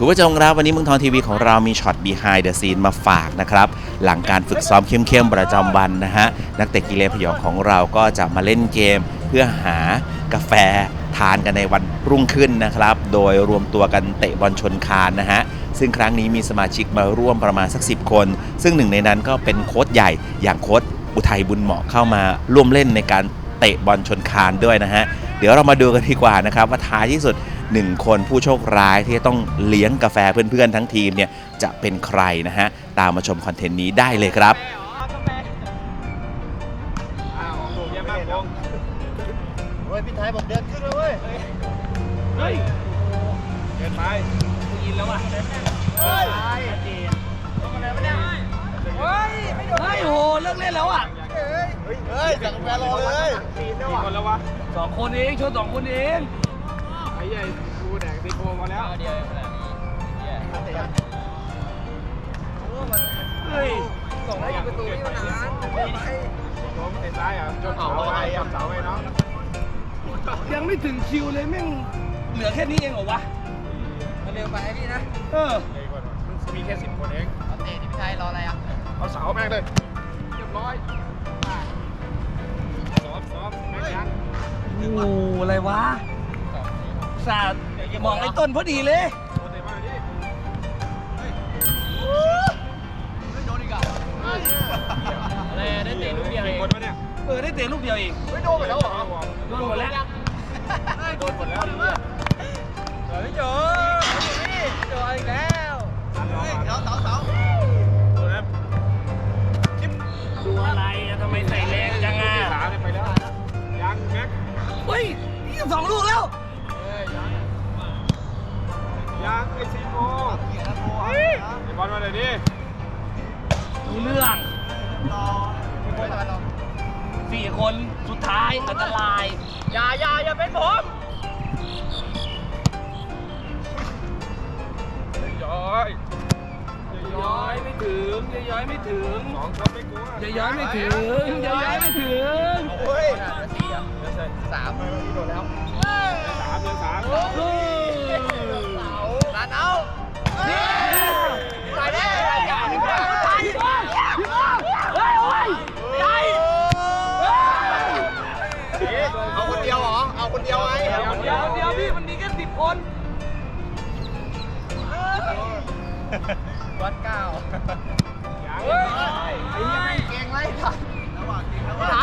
คุณผู้ชมครับวันนี้เมืองทองทีวีของเรามีช็อต behind the scene มาฝากนะครับ หลังการฝึกซ้อมเข้มๆประจำวันนะฮะ นักเตะกีฬาพยองของเราก็จะมาเล่นเกม เพื่อหากาแฟทานกันในวันรุ่งขึ้นนะครับ โดยรวมตัวกันเตะบอลชนคานนะฮะ ซึ่งครั้งนี้มีสมาชิกมาร่วมประมาณสัก 10 คน ซึ่งหนึ่งในนั้นก็เป็นโค้ชใหญ่อย่างโค้ชอุทัยบุญเหมาะเข้ามาร่วมเล่นในการเตะบอลชนคานด้วยนะฮะ เดี๋ยวเรามาดูกันดีกว่านะครับว่าท้ายที่สุด 1คนผู้โชคร้ายที่จะต้องเลี้ยงกาแฟเพื่อนๆ ทั้งทีมเนี่ยจะเป็นใครนะฮะ ตามมาชมคอนเทนต์นี้ได้เลยครับอ้าวถูกเยี่ยมมากวงเฮ้ยพี่ไทยบอกเดินขึ้นเลยเว้ย เฮ้ยเกินไปกินแล้วอะเฮ้ยเฮ้ยเฮ้ยโหเลิกเล่นแล้วอะเฮ้ยสั่งกาแฟรอเลยกี่คนแล้ววะสองคนเองชวนสองคนเอง ไอ้ใหญ่กูแดกซีโคมาแล้วเฮ้ยส่งได้ยิงประตูนี่มานานล้มเตะซ้ายอะจนเสาไปจนเสาไปเนาะยังไม่ถึงคิวเลยแม่งเหลือแค่นี้เองเหรอวะมันเร็วไปพี่นะ เออเฮ้ยคนมันมีแค่สิบคนเองเอาเตะที่พี่ไทยรออะไรอะ เอาเสาแม่งเลยเรียบร้อยซ้อมซ้อมแม่งยังโอ้โหอะไรวะ สาดมองไอ้ต้นพอดีเลยเอะไรได้เตะลูกเดียวเองเออได้เตะลูกเดียวเองไม่โดนไปแล้วเหรอโดนหมดแล้วโดนหมดแล้วเฮ้ยโจนี่โจอีกแล้วเฮ้ยเสาเสาเสาดูนะดูอะไรทำไมใส่แรงจังอะยังแม็กเฮ้ยสองลูกแล้ว บอลมาเลยดิดูเรื่องสี่คนสุดท้ายอันตราย อย่าอย่าอย่าเป็นผมย้อยย้อยไม่ถึงย้อยไม่ถึงสองคนไม่กลัวย้อยไม่ถึงย้อยไม่ถึงเฮ้ยเดี๋ยวใส่สามเลยโดนแล้วสามเดือนสาม วัดเก้าเฮ้ยไอ้ยังเก่งไรค่ะไหน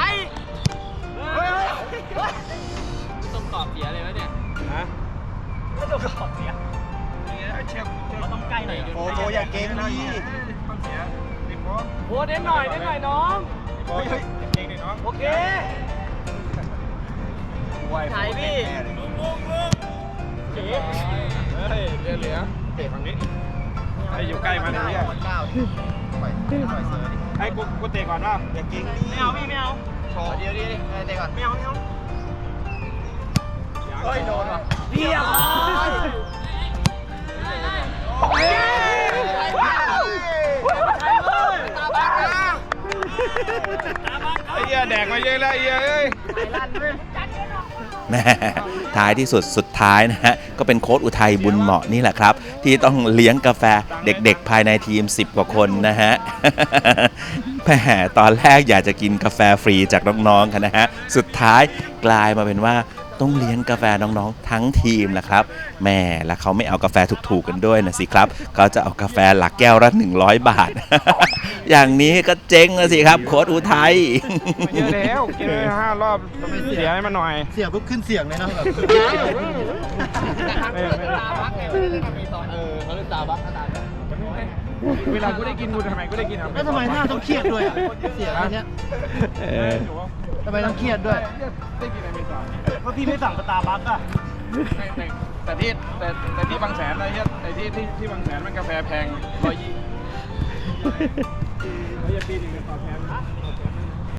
เฮ้ยต้มกรอบเสียเลยวะเนี่ยฮะต้มกรอบเสียเราต้องใกล้หน่อยโอ้โหอย่าเก่งดิต้องเสียติดโค้โอ้เด่นหน่อยเด่นหน่อยน้องติดโค้เฮ้ยเก่งดิน้องโอเคถ่ายพี่เฮ้ยเหลือเหลือเตะฝั่งนี้ ไอ้อยู่ใกล้มันเลยเนี่ยวัดเก้าปล่อยปล่อยเสือดิไอ้กูกูเตะก่อนว่าอย่าเก่งดิไม่เอาพี่ไม่เอาขอเดียวดิดิเตะก่อนไม่เอาไม่เอาเฮ้ยโดนว่ะเรียบร้อยตาบักนะไอ้เหี้ยแดกมาเยอะแล้วไอ้เหี้ยเอ้ย ท้ายที่สุดสุดท้ายนะฮะก็เป็นโค้ดอุทัยบุญเหมาะนี่แหละครับ ที่ต้องเลี้ยงกาแฟเด็กๆ ภายในทีม 10 กว่าคนนะฮะแหมตอนแรกอยากจะกินกาแฟฟรีจากน้องๆกันนะฮะสุดท้ายกลายมาเป็นว่า ต้องเลี้ยงกาแฟน้องๆ ทั้งทีมแหละครับแหม่แล้วเขาไม่เอากาแฟถูกๆกันด้วยนะสิครับเขาจะเอากาแฟหลักแก้วละ100 บาท อย่างนี้ก็เจ๊งนะสิครับโค้ชอุทัยเยอะแล้วกินไปห้ารอบเสียให้มันหน่อยเสียงปุ๊บขึ้นเสียงเลยนะแบบเออตาบักไงมีตอนเออเขาเรียกตาบักตาบัก เวลากูได้กินกูทำไมกูได้กินอะแล้วทำไมหน้าต้องเครียดด้วยอะเสียงอันเนี้ยเออทำไมต้องเครียดด้วย ได้กินอะไรไม่ทราบเพราะพี่ไม่สั่งสตาร์บัคอะแต่ที่แต่แต่ที่บางแสนอะไรเงี้ยแต่ที่ที่ที่บางแสนมันกาแฟแพงร้อยยี่ร้อยยี่ปีหนึ่งเป็นต่อแพง